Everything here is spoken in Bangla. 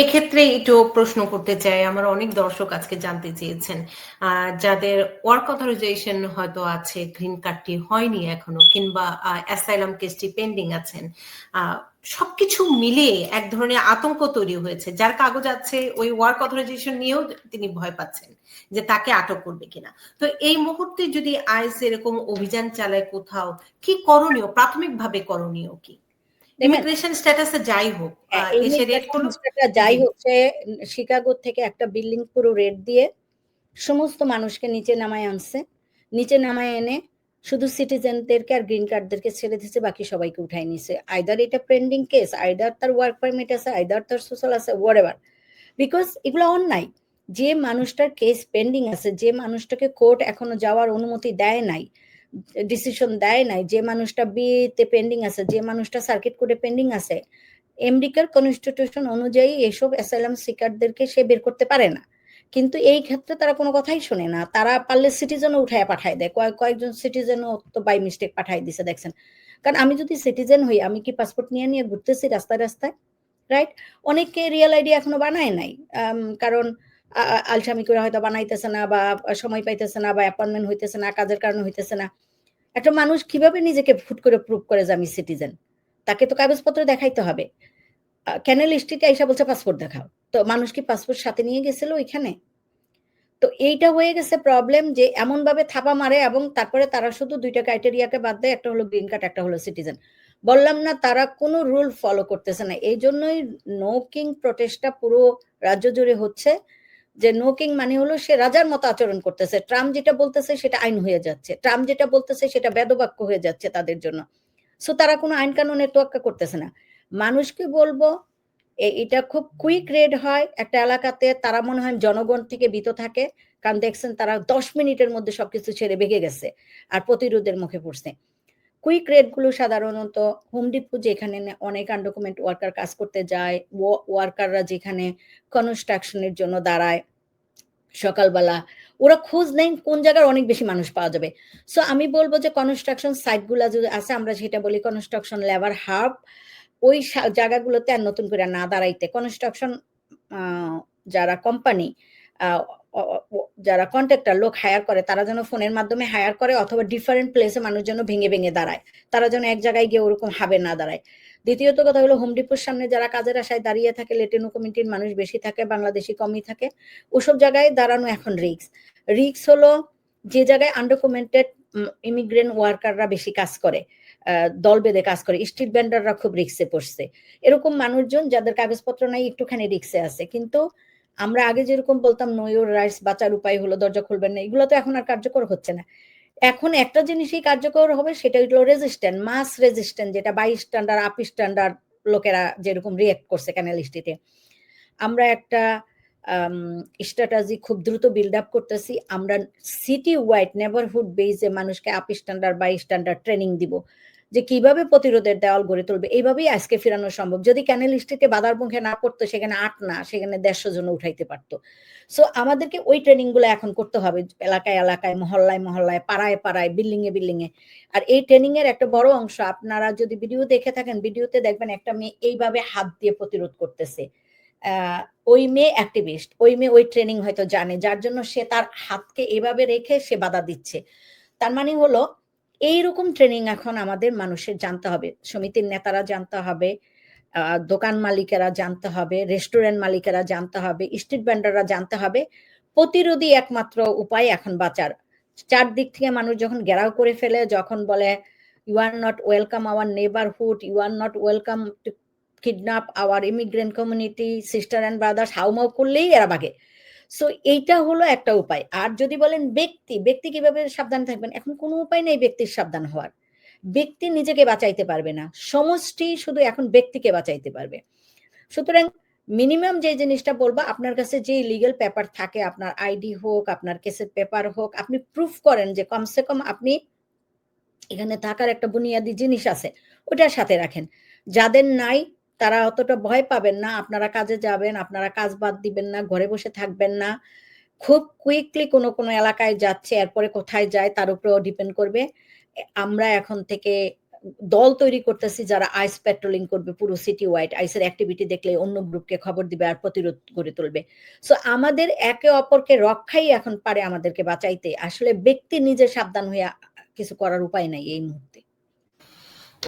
এক্ষেত্রে একটু প্রশ্ন করতে চাই। আমার অনেক দর্শক আজকে জানতে চেয়েছেন। যাদের ওয়ার্ক অথরাইজেশন হয়তো আছে গ্রিন কার্ডটি হয়নি এখনও, কিংবা অ্যাসাইলাম কেসটি পেন্ডিং আছেন সবকিছু মিলে এক ধরনের আতঙ্ক তৈরি হয়েছে। যার কাগজ আছে, ওই ওয়ার্ক অথরাইজেশন নিয়েও তিনি ভয় পাচ্ছেন যে তাকে আটক করবে কিনা। তো এই মুহূর্তে যদি আইস এরকম অভিযান চালায় কোথাও, কি করণীয়? প্রাথমিকভাবে করণীয় কি? ইমিগ্রেশন স্ট্যাটাসে যাই হোক এসে রেড যাই হোক সে শিকাগো থেকে একটা বিল্ডিং পুরো রেড দিয়ে সমস্ত মানুষকে নিচে নামায় আনছে। নিচে নামায় এনে শুধু সিটিজেনদেরকে আর গ্রিন কার্ডদেরকে ছেড়ে দিচ্ছে বাকি সবাইকে উঠাই নিছে আইদার এটা পেন্ডিং কেস আইদার তার ওয়ার্ক পারমিট আছে আইদার তার সোশ্যাল আছে এভার বিকজ এগুলো অন্যায়। যে মানুষটার কেস পেন্ডিং আছে যে মানুষটাকে কোর্ট এখনও যাওয়ার অনুমতি দেয় নাই ডিসিশন দেয় নাই, যে মানুষটা বিয়েতে পেন্ডিং আছে, যে মানুষটা সার্কিট কোর্টে পেন্ডিং আছে আমেরিকার কনস্টিটিউশন অনুযায়ী এসব অ্যাসাইলাম সিকারদেরকে সে বের করতে পারে না। কিন্তু এই ক্ষেত্রে তারা কোনো কথাই শোনে না। তারা পারলে সিটিজেনও উঠায় পাঠায় দেয়। কয়েক কয়েকজন সিটিজেনও তো বাই মিস্টেক পাঠায় দিছে, দেখছেন? কারণ আমি যদি সিটিজেন হই, আমি কি পাসপোর্ট নিয়ে নিয়ে ঘুরতেছি রাস্তায় রাস্তায়? রাইট অনেকে রিয়েল আইডি এখনও বানায় নাই। কারণ আলসামি করে হয়তো বানাইতেছে না বা সময় পাইতেছে না বা অ্যাপয়েন্টমেন্ট হইতেছে না, কাজের কারণে হইতেছে না। একটা মানুষ কীভাবে নিজেকে ফুট করে প্রুভ করে যে আমি সিটিজেন তাকে তো কাগজপত্র দেখাইতে হবে। ক্যানেল স্ট্রিটে এসে বলছে পাসপোর্ট দেখাও? তো মানুষ কি পাসপোর্ট সাথে নিয়ে গেছিল ওইখানে? তো এইটা হয়ে গেছে প্রবলেম যে এমন ভাবে থাপা মারে এবং তারপরে তারা শুধু দুইটা ক্রাইটেরিয়াকে বাদ দেয়, একটা হলো গ্রিন কার্ড একটা হলো সিটিজেন বললাম না, তারা কোনো রুল ফলো করতেছে না। এই জন্যই নো কিং প্রটেস্টটা পুরো রাজ্য জুড়ে হচ্ছে। যে নো কিং মানে হলো সে রাজার মতো আচরণ করতেছে। ট্রাম্প যেটা বলতেছে সেটা আইন হয়ে যাচ্ছে। ট্রাম্প যেটা বলতেছে সেটা বেদবাক্য হয়ে যাচ্ছে তাদের জন্য। সো তারা কোনো আইন কানুনের তোয়াক্কা করতেছে না। মানুষকে বলব এটা খুব কুইক রেড হয় একটা এলাকাতে। তারা মনে হয় জনগণ থেকে বিত থাকে। কারণ দেখছেন তারা দশ মিনিটের মধ্যে সবকিছু ছেড়ে বেগে গেছে। আর প্রতিরোধের মুখে পড়ছে। কুইক রেডগুলো সাধারণত হোম ডিপো যেখানে অনেক আনডকুমেন্ট ওয়ার্কার কাজ করতে যায় ওয়ার্কাররা যেখানে কনস্ট্রাকশনের জন্য দাঁড়ায় সকালবেলা, ওরা খোঁজ নেই কোন জায়গার অনেক বেশি মানুষ পাওয়া যাবে। সো আমি বলব যে কনস্ট্রাকশন সাইটগুলো যদি আছে, আমরা সেটা বলি কনস্ট্রাকশন লেবার হাব ওই জায়গাগুলোতে আর নতুন করে না দাঁড়াইতে। কনস্ট্রাকশন যারা কোম্পানি যারা কন্ট্রাক্টর লোক হায়ার করে, তারা যেন ফোনের মাধ্যমে হায়ার করে অথবা ডিফারেন্ট প্লেসে মানুষ যেন ভেঙে ভেঙে দাঁড়ায়। তারা যেন এক জায়গায় গিয়ে ওরকম হাবে না দাঁড়ায়। দ্বিতীয়ত কথা হলো হোম ডিপোর সামনে যারা কাজের আশায় দাঁড়িয়ে থাকে লেটেনো কমিটির মানুষ বেশি থাকে, বাংলাদেশি কমই থাকে, ওসব জায়গায় দাঁড়ানো এখন রিক্স রিক্স হলো যে জায়গায় আনডকুমেন্টেড ইমিগ্রেন্ট ওয়ার্কাররা বেশি কাজ করে দল বেঁধে কাজ করে স্ট্রিট ভেন্ডাররা খুব রিক্সে পড়ছে। এরকম মানুষজন যাদের কাগজপত্র নাই, একটুখানি রিক্সে আছে। কিন্তু আমরা আগে যেরকম বলতাম নয়ুর রাইটস বাঁচার উপায় হলো, দরজা খুলবেন না। এগুলো তো এখন আর কার্যকর হচ্ছে না। এখন একটা জিনিসই কার্যকর হবে, সেটা হলো রেজিস্ট্যান্ট মাস রেজিস্ট্যান্ট যেটা বাই স্ট্যান্ডার্ড আপ স্ট্যান্ডার্ড লোকেরা যেরকম রিয়েক্ট করছে ক্যানেল স্ট্রিটে আমরা একটা স্ট্র্যাটাজি খুব দ্রুত বিল্ড আপ করতেছি। আমরা সিটি ওয়াইড নেবারহুড বেজে মানুষকে up standard by standard training দিব। যে কীভাবে প্রতিরোধের দেওয়াল গড়ে তুলবে, এইভাবেই আজকে ফেরানো সম্ভব। যদি ক্যানেল স্ট্রিটে বাধার মুখে না পড়তো সেখানে আট না, সেখানে দেড়শো জন উঠাইতে পারতো। সো আমাদেরকে ওই ট্রেনিংগুলো এখন করতে হবে, এলাকায় এলাকায়, মহল্লায় মহল্লায়, পাড়ায় পাড়ায় বিল্ডিং এ বিল্ডিং এ আর এই ট্রেনিং এর একটা বড় অংশ, আপনারা যদি ভিডিও দেখে থাকেন, ভিডিওতে দেখবেন একটা মেয়ে এইভাবে হাত দিয়ে প্রতিরোধ করতেছে। ওই মেয়ে অ্যাক্টিভিস্ট ওই মেয়ে ওই ট্রেনিং হয়তো জানে, যার জন্য সে তার হাতকে এভাবে রেখে সে বাধা দিচ্ছে। তার মানে হলো এইরকম ট্রেনিং এখন আমাদের মানুষের জানতে হবে। সমিতির নেতারা জানতে হবে দোকান মালিকেরা জানতে হবে রেস্টুরেন্ট মালিকেরা জানতে হবে স্ট্রিট ভেন্ডাররা জানতে হবে। প্রতিরোধী একমাত্র উপায় এখন বাঁচার। চারদিক থেকে মানুষ যখন গেরাও করে ফেলে, যখন বলে you are not welcome our neighbourhood you are not welcome to kidnap our immigrant community sister and brothers হাউমাউ করলেই এরা বাগে। সো এইটা হলো একটা উপায়। আর যদি বলেন ব্যক্তি ব্যক্তি কীভাবে সাবধান থাকবেন? এখন কোনো উপায় নেই ব্যক্তির সাবধান হওয়ার। ব্যক্তি নিজেকে বাঁচাইতে পারবে না। সমষ্টি শুধু এখন ব্যক্তিকে বাঁচাইতে পারবে। সুতরাং মিনিমাম যে জিনিসটা বলব, আপনার কাছে যে লিগেল পেপার থাকে, আপনার আইডি হোক, আপনার কেসের পেপার হোক, আপনি প্রুফ করেন যে কমসে কম আপনি এখানে থাকার একটা বুনিয়াদি জিনিস আছে, ওটার সাথে রাখেন। যাদের নাই তারা অতটা ভয় পাবেন না, আপনারা কাজে যাবেন, আপনারা কাজ বাদ দিবেন না, ঘরে বসে থাকবেন না। খুব কুইকলি কোনো কোনো এলাকায় যাচ্ছে, এরপরে কোথায় যায় তার উপরেও ডিপেন্ড করবে। আমরা এখন থেকে দল তৈরি করতেছি যারা আইস পেট্রোলিং করবে পুরো সিটি ওয়াইড আইসের অ্যাক্টিভিটি দেখলে অন্য গ্রুপকে খবর দিবে আর প্রতিরোধ গড়ে তুলবে। সো আমাদের একে অপরকে রক্ষাই এখন পারে আমাদেরকে বাঁচাইতে। আসলে ব্যক্তি নিজে সাবধান হয়ে কিছু করার উপায় নাই এই মুহূর্তে।